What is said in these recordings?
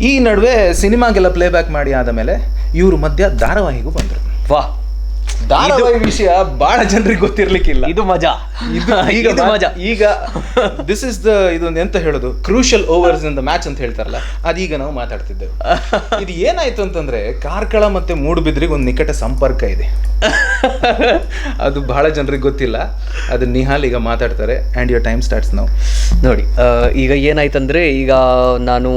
ಈ ನಡುವೆ ಸಿನಿಮಾಗೆಲ್ಲ ಪ್ಲೇಬ್ಯಾಕ್ ಮಾಡಿ ಆದ ಮೇಲೆ ಇವ್ರ ಮಧ್ಯ ಧಾರಾವಾಹಿಗೂ ಬಂದರು. ವಾ. ಧಾರಾವಾಹಿ ವಿಷಯ ಬಹಳ ಜನರಿಗೆ ಗೊತ್ತಿರ್ಲಿಕ್ಕಿಲ್ಲ. ಇದು ಮಜಾ. ಇದು ಈಗ ಮಜಾ. ಈಗ ದಿಸ್ ಇಸ್ ದ ಇದೊಂದು ಎಂತ ಹೇಳೋದು? Crucial overs in the match ಅಂತ ಹೇಳ್ತಾರಲ್ಲ ಅದೀಗ ನಾವು ಮಾತಾಡ್ತಿದ್ದೆವು. ಇದು ಏನಾಯ್ತು ಅಂತಂದ್ರೆ ಕಾರ್ಕಳ ಮತ್ತೆ ಮೂಡುಬಿದ್ರಿಗೆ ಒಂದು ನಿಕಟ ಸಂಪರ್ಕ ಇದೆ. ಅದು ಬಹಳ ಜನರಿಗೆ ಗೊತ್ತಿಲ್ಲ. ಅದು ನಿಹಾಲ್ ಈಗ ಮಾತಾಡ್ತಾರೆ ಆ್ಯಂಡ್ ಯುವರ್ ಟೈಮ್ ಸ್ಟಾರ್ಟ್ಸ್ ನಾವು ನೋಡಿ ಈಗ ಏನಾಯ್ತಂದ್ರೆ ಈಗ ನಾನು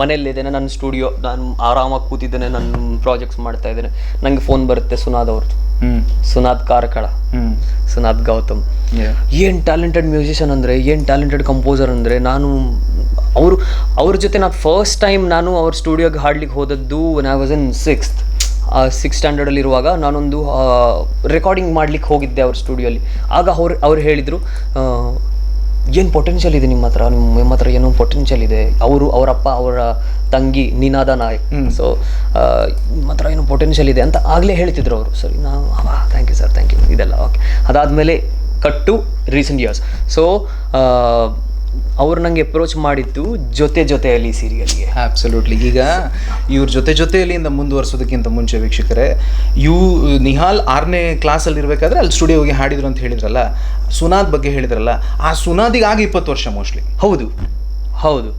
ಮನೆಯಲ್ಲಿದ್ದೇನೆ ನನ್ನ ಸ್ಟುಡಿಯೋ ನಾನು ಆರಾಮಾಗಿ ಕೂತಿದ್ದೇನೆ ನನ್ನ ಪ್ರಾಜೆಕ್ಟ್ಸ್ ಮಾಡ್ತಾ ಇದ್ದೇನೆ. ನನಗೆ ಫೋನ್ ಬರುತ್ತೆ ಸುನಾದ್ ಅವ್ರದ್ದು ಸುನಾದ್ ಕಾರ್ಕಳ. ಸುನಾದ್ ಗೌತಮ್. ಏನ್ ಟ್ಯಾಲೆಂಟೆಡ್ ಮ್ಯೂಸಿಷಿಯನ್ ಅಂದರೆ ಏನು ಟ್ಯಾಲೆಂಟೆಡ್ ಕಂಪೋಸರ್ ಅಂದರೆ ನಾನು ಅವರು ಅವ್ರ ಜೊತೆ ನಾನು ಫಸ್ಟ್ ಟೈಮ್ ನಾನು ಅವ್ರ ಸ್ಟುಡಿಯೋಗೆ ಹಾಡ್ಲಿಕ್ಕೆ ಹೋದದ್ದು I was in sixth six ಸ್ಟ್ಯಾಂಡರ್ಡಲ್ಲಿರುವಾಗ ನಾನೊಂದು ರೆಕಾರ್ಡಿಂಗ್ ಮಾಡ್ಲಿಕ್ಕೆ ಹೋಗಿದ್ದೆ ಅವ್ರ ಸ್ಟುಡಿಯೋಲಿ ಆಗ ಅವ್ರು ಅವ್ರು ಹೇಳಿದರು ಏನು ಪೊಟೆನ್ಷಿಯಲ್ ಇದೆ ನಿಮ್ಮ ಹತ್ರ? ನಿಮ್ಮ ನಿಮ್ಮ ಹತ್ರ ಏನೋ ಪೊಟೆನ್ಷಿಯಲ್ ಇದೆ. ಅವರು ಅವರಪ್ಪ ಅವರ ತಂಗಿ ನಿನಾದ ನಾಯಕ್ ಸೊ ನಿಮ್ಮ ಹತ್ರ ಏನೋ ಪೊಟೆನ್ಷಿಯಲ್ ಇದೆ ಅಂತ ಆಗಲೇ ಹೇಳ್ತಿದ್ರು ಅವರು. ಸರಿ ನಾವು thank you sir thank you ಇದೆಲ್ಲ ಓಕೆ ಅದಾದಮೇಲೆ ಕಟ್ಟು ರೀಸೆಂಟ್ ಇಯರ್ಸ್ ಸೊ ಅವ್ರು ನನಗೆ ಅಪ್ರೋಚ್ ಮಾಡಿದ್ದು ಜೊತೆ ಜೊತೆಯಲ್ಲಿ ಸೀರಿಯಲ್ಗೆ ಅಬ್ಸಲ್ಯೂಟ್ಲಿ ಈಗ ಇವ್ರ ಜೊತೆ ಜೊತೆಯಲ್ಲಿಂದ ಮುಂದುವರ್ಸೋದಕ್ಕಿಂತ ಮುಂಚೆ ವೀಕ್ಷಕರೇ ಇವು ನಿಹಾಲ್ ಆರನೇ ಕ್ಲಾಸಲ್ಲಿ ಇರಬೇಕಾದ್ರೆ ಅಲ್ಲಿ ಸ್ಟುಡಿಯೋಗೆ ಹಾಡಿದ್ರು ಅಂತ ಹೇಳಿದ್ರಲ್ಲ ಸುನಾದ್ ಬಗ್ಗೆ ಹೇಳಿದ್ರಲ್ಲ ಆ ಸುನಾದಿಗೆ ಆಗ ಇಪ್ಪತ್ತು ವರ್ಷ ಮೋಸ್ಟ್ಲಿ ಹೌದು. ಹೌದು.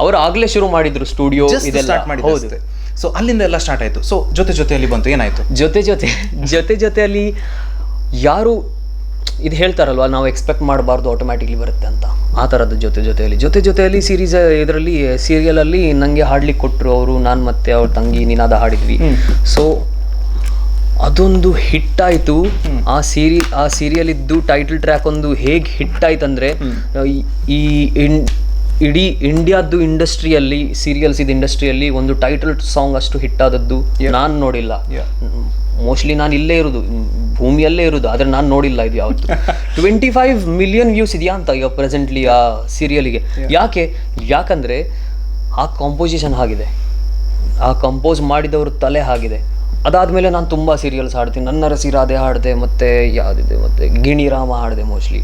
ಅವರು ಆಗಲೇ ಶುರು ಮಾಡಿದ್ರು ಸ್ಟುಡಿಯೋ ಇದೆಲ್ಲ. ಸ್ಟಾರ್ಟ್ ಹೌದು. ಸೊ ಅಲ್ಲಿಂದ ಎಲ್ಲ ಸ್ಟಾರ್ಟ್ ಆಯಿತು. ಸೊ ಜೊತೆ ಜೊತೆಯಲ್ಲಿ ಬಂತು. ಏನಾಯಿತು? ಜೊತೆ ಜೊತೆ ಜೊತೆ ಜೊತೆಯಲ್ಲಿ ಯಾರು ಇದು ಹೇಳ್ತಾರಲ್ವ ನಾವು ಎಕ್ಸ್ಪೆಕ್ಟ್ ಮಾಡಬಾರ್ದು ಆಟೋಮ್ಯಾಟಿಕ್ಲಿ ಬರುತ್ತೆ ಅಂತ. ಆ ಥರದ ಜೊತೆ ಜೊತೆಯಲ್ಲಿ. ಜೊತೆ ಜೊತೆಯಲ್ಲಿ ಸೀರೀಸ್ ಇದರಲ್ಲಿ ಸೀರಿಯಲಲ್ಲಿ ನನಗೆ ಹಾಡ್ಲಿಕ್ಕೆ ಕೊಟ್ಟರು ಅವರು ನಾನು ಮತ್ತೆ ಅವ್ರ ತಂಗಿ ನೀನಾದ ಹಾಡಿದ್ವಿ. ಸೊ ಅದೊಂದು ಹಿಟ್ ಆಯಿತು. ಆ ಸೀರಿ ಆ ಸೀರಿಯಲ್ ಇದ್ದು ಟೈಟಲ್ ಟ್ರ್ಯಾಕ್ ಒಂದು ಹೇಗೆ ಹಿಟ್ ಆಯ್ತಂದ್ರೆ ಈ- ಈ ಇನ್- ಇಡೀ ಇಂಡಿಯಾದ್ದು ಇಂಡಸ್ಟ್ರಿಯಲ್ಲಿ ಸೀರಿಯಲ್ಸ್ ಇದು ಇಂಡಸ್ಟ್ರಿಯಲ್ಲಿ ಒಂದು ಟೈಟಲ್ ಸಾಂಗ್ ಅಷ್ಟು ಹಿಟ್ ಆದದ್ದು ನಾನು ನೋಡಿಲ್ಲ. ಮೋಸ್ಟ್ಲಿ ನಾನು ಇಲ್ಲೇ ಇರೋದು ಭೂಮಿಯಲ್ಲೇ ಇರೋದು ಆದರೆ ನಾನು ನೋಡಿಲ್ಲ ಇದು ಯಾವತ್ತು. ಟ್ವೆಂಟಿ ಫೈವ್ ಮಿಲಿಯನ್ ವ್ಯೂಸ್ ಇದೆಯಾ ಅಂತ ಈಗ ಪ್ರೆಸೆಂಟ್ಲಿ ಆ ಸೀರಿಯಲಿಗೆ ಯಾಕೆ? ಯಾಕಂದರೆ ಆ ಕಾಂಪೋಸಿಷನ್ ಆಗಿದೆ. ಆ ಕಂಪೋಸ್ ಮಾಡಿದವರು ತಲೆ ಆಗಿದೆ. ಅದಾದಮೇಲೆ ನಾನು ತುಂಬ ಸೀರಿಯಲ್ಸ್ ಆಡ್ತೀನಿ ನನ್ನ ರಸಿ ರಾಧೆ ಹಾಡಿದೆ ಮತ್ತು ಯಾವುದಿದೆ ಮತ್ತು ಗಿಣಿರಾಮ ಹಾಡಿದೆ ಮೋಸ್ಟ್ಲಿ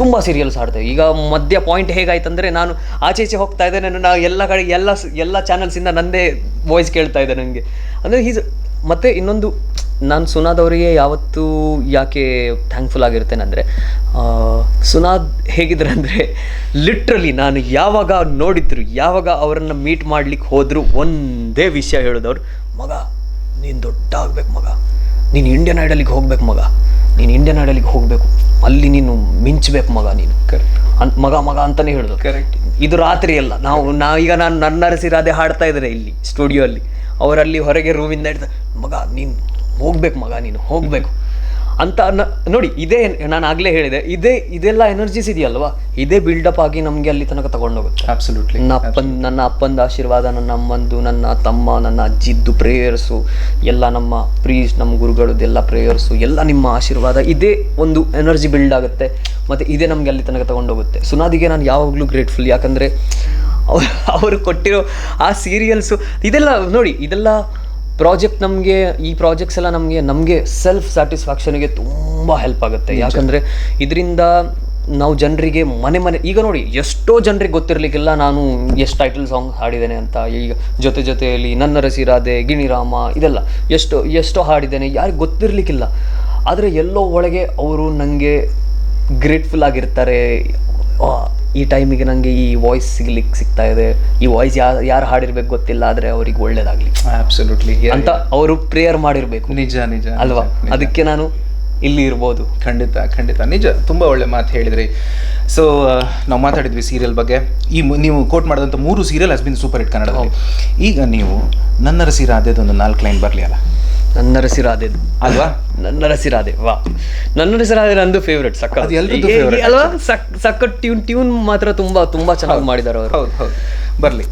ತುಂಬ ಸೀರಿಯಲ್ಸ್ ಹಾಡಿದೆ. ಈಗ ಮಧ್ಯ ಪಾಯಿಂಟ್ ಹೇಗಾಯ್ತಂದರೆ ನಾನು ಆಚೆ ಈಚೆ ಹೋಗ್ತಾ ಇದ್ದೆ ನಾನು ನಾವು ಎಲ್ಲ ಕಡೆ ಎಲ್ಲ ಎಲ್ಲ ಚಾನಲ್ಸಿಂದ ನನ್ನದೇ ವಾಯ್ಸ್ ಕೇಳ್ತಾ ಇದೆ ನನಗೆ ಅಂದರೆ ಹೀಸ್ ಮತ್ತು ಇನ್ನೊಂದು ನಾನು ಸುನಾದ್ ಅವರಿಗೆ ಯಾವತ್ತೂ ಯಾಕೆ ಥ್ಯಾಂಕ್ಫುಲ್ ಆಗಿರ್ತೇನೆ ಅಂದರೆ ಸುನಾದ್ ಹೇಗಿದ್ರೆ ಅಂದರೆ ಲಿಟ್ರಲಿ ನಾನು ಯಾವಾಗ ನೋಡಿದ್ರು ಯಾವಾಗ ಅವರನ್ನು ಮೀಟ್ ಮಾಡ್ಲಿಕ್ಕೆ ಹೋದರೂ ಒಂದೇ ವಿಷಯ ಹೇಳಿದವ್ರು ಮಗ ನೀನು ದೊಡ್ಡ ಆಗ್ಬೇಕು ಮಗ. ನೀನು ಇಂಡಿಯನ್ ಐಡಲಿಗೆ ಹೋಗ್ಬೇಕು ಮಗ. ನೀನು ಇಂಡಿಯನ್ ಐಡಲಿಗೆ ಹೋಗಬೇಕು. ಅಲ್ಲಿ ನೀನು ಮಿಂಚಬೇಕು ಮಗ ನೀನು. ಅಂತ ಮಗ ಮಗ ಅಂತಲೇ ಹೇಳಿದ್ರು ಕರೆಕ್ಟ್ ಇದು ರಾತ್ರಿ ಅಲ್ಲ ನಾವು ಈಗ ನಾನು ನನ್ನ ಅರಸಿರಾದೆ ಹಾಡ್ತಾ ಇದ್ದಾರೆ ಇಲ್ಲಿ ಸ್ಟುಡಿಯೋ ಅಲ್ಲಿ. ಅವರಲ್ಲಿ ಹೊರಗೆ ರೂಮಿಂದ ಹಿಡ್ದು ಮಗ ನೀನು ಹೋಗ್ಬೇಕು ಮಗ ನೀನು ಹೋಗ್ಬೇಕು. ಅಂತ ನ- ನೋಡಿ ಇದೇ ನಾನು ಆಗಲೇ ಹೇಳಿದೆ ಇದೇ ಇದೆಲ್ಲ ಎನರ್ಜೀಸ್ ಇದೆಯಲ್ವಾ? ಇದೇ ಬಿಲ್ಡಪ್ ಆಗಿ ನಮಗೆ ಅಲ್ಲಿ ತನಕ ತಗೊಂಡೋಗುತ್ತೆ. ಅಬ್ಸಲ್ಯೂಟ್ಲಿ ನನ್ನ ಅಪ್ಪನ ನನ್ನ ಅಪ್ಪಂದ ಆಶೀರ್ವಾದ ನನ್ನ ಅಮ್ಮಂದು ನನ್ನ ತಮ್ಮ ನನ್ನ ಅಜ್ಜಿದ್ದು ಪ್ರೇಯರ್ಸು ಎಲ್ಲ ನಮ್ಮ ಪ್ರೀಸ್ ನಮ್ಮ ಗುರುಗಳದ್ದೆಲ್ಲ ಪ್ರೇಯರ್ಸು ಎಲ್ಲ ನಿಮ್ಮ ಆಶೀರ್ವಾದ ಇದೇ ಒಂದು ಎನರ್ಜಿ ಬಿಲ್ಡ್ ಆಗುತ್ತೆ. ಮತ್ತು ಇದೇ ನಮಗೆ ಅಲ್ಲಿ ತನಕ ತಗೊಂಡೋಗುತ್ತೆ. ಸುನಾದಿಗೆ ನಾನು ಯಾವಾಗಲೂ ಗ್ರೇಟ್ಫುಲ್ ಯಾಕಂದರೆ ಅವ್ರು ಅವರು ಕೊಟ್ಟಿರೋ ಆ ಸೀರಿಯಲ್ಸು ಇದೆಲ್ಲ ನೋಡಿ ಇದೆಲ್ಲ ಪ್ರಾಜೆಕ್ಟ್ ನಮಗೆ ಈ ಪ್ರಾಜೆಕ್ಟ್ಸ್ ಎಲ್ಲ ನಮಗೆ ನಮಗೆ ಸೆಲ್ಫ್ ಸ್ಯಾಟಿಸ್ಫ್ಯಾಕ್ಷನ್ಗೆ ತುಂಬ ಹೆಲ್ಪ್ ಆಗುತ್ತೆ. ಯಾಕಂದರೆ ಇದರಿಂದ ನಾವು ಜನರಿಗೆ ಮನೆ ಮನೆ ಈಗ ನೋಡಿ ಎಷ್ಟೋ ಜನರಿಗೆ ಗೊತ್ತಿರಲಿಕ್ಕಿಲ್ಲ ನಾನು ಎಷ್ಟು ಟೈಟಲ್ ಸಾಂಗ್ ಹಾಡಿದ್ದೇನೆ ಅಂತ. ಈಗ ಜೊತೆ ಜೊತೆಯಲ್ಲಿ ನನ್ನ ರಸಿರಾದೆ ಗಿಣಿರಾಮ ಇದೆಲ್ಲ ಎಷ್ಟು ಎಷ್ಟೋ ಹಾಡಿದ್ದೇನೆ ಯಾರಿಗೆ ಗೊತ್ತಿರಲಿಕ್ಕಿಲ್ಲ. ಆದರೆ ಎಲ್ಲೋ ಒಳಗೆ ಅವರು ನನಗೆ ಗ್ರೇಟ್ಫುಲ್ ಆಗಿರ್ತಾರೆ. ಈ ಟೈಮಿಗೆ ನನಗೆ ಈ ವಾಯ್ಸ್ ಸಿಗ್ಲಿಕ್ಕೆ ಸಿಗ್ತಾ ಇದೆ. ಈ ವಾಯ್ಸ್ ಯಾರು ಯಾರು ಹಾಡಿರ್ಬೇಕು ಗೊತ್ತಿಲ್ಲ ಆದರೆ ಅವ್ರಿಗೆ ಒಳ್ಳೇದಾಗಲಿ. ಅಬ್ಸಲ್ಯೂಟ್ಲಿ ಅಂತ ಅವರು ಪ್ರೇಯರ್ ಮಾಡಿರಬೇಕು. ನಿಜ ನಿಜ ಅಲ್ವಾ. ಅದಕ್ಕೆ ನಾನು ಇಲ್ಲಿ ಇರ್ಬೋದು. ಖಂಡಿತ ಖಂಡಿತ. ನಿಜ ತುಂಬ ಒಳ್ಳೆ ಮಾತು ಹೇಳಿದ್ರಿ. ಸೊ ನಾವು ಮಾತಾಡಿದ್ವಿ ಸೀರಿಯಲ್ ಬಗ್ಗೆ. ಈ ನೀವು ಕೋಟ್ ಮಾಡಿದಂಥ ಮೂರು serial has been super hit Kannada ಈಗ ನೀವು ನನ್ನ ರಸಿ ರಾಧೆದೊಂದು ನಾಲ್ಕು ಲೈನ್ ಬರಲಿ ಅಲ್ಲ? ನನ್ನ ರಸಿರಾದೆ ಅಲ್ವಾ ನನ್ನ ರಸಿರಾದೆ ವಾ ನನ್ನ ರಸಿರಾದೆ ನಂದು ಫೇವ್ರೆಟ್ ಸಕ್ಕ ಅಲ್ವಾ? ಸಕ್ ಸಕ್ಕ ಟ್ಯೂನ್ ಟ್ಯೂನ್ ಮಾತ್ರ ತುಂಬಾ ತುಂಬಾ ಚೆನ್ನಾಗಿ ಮಾಡಿದ್ದಾರೆ ಅವರು. ಹೌದು ಹೌದು. ಬರಲಿ.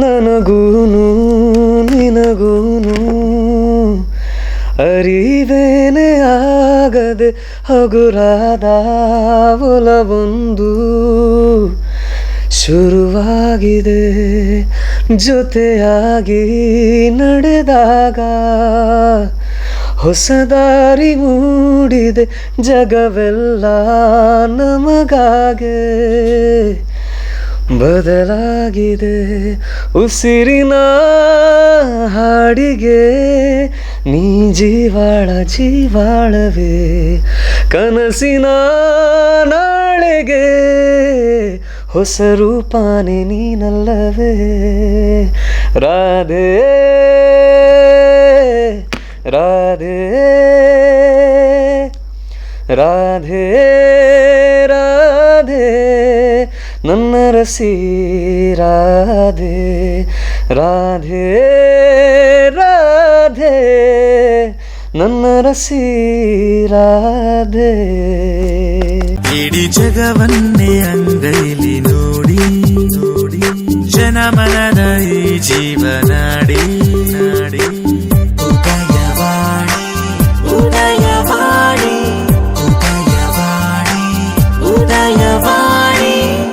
ನನಗೂನು ನಿನಗೂನು ಅರಿವೇನೆ ಆಗದೆ ಹಗುರಾದ ಒಲವೊಂದು ಶುರುವಾಗಿದೆ. ಜೊತೆಯಾಗಿ ನಡೆದಾಗ ಹೊಸದಾರಿ ಮೂಡಿದೆ ಜಗವೆಲ್ಲ ನಮಗಾಗೆ. ಬದಲಾಗಿದೆ ಉಸಿರಿನ ಹಾಡಿಗೆ ನೀ ಜೀವಾಳ ಜೀವಾಳವೇ ಕನಸಿನ ನಾಳೆಗೆ ಹೊಸ ರೂಪಾನೆ ನೀನಲ್ಲವೇ? ರಾಧೆ ರಾಧೆ ರಾಧೆ ರಾಧೆ, ನನ್ನ ರಸಿ, ರಾಧೆ ರಾಧೆ ರಾಧೆ, ನನ್ನ ರಸಿ, ರಾಧೆ. ಇಡೀ ಜಗವನ್ನೇ ಅಂಗೈಲಿ ನೋಡಿ ನೋಡಿ ಜನಮನದ ಈ ಜೀವನಾಡಿ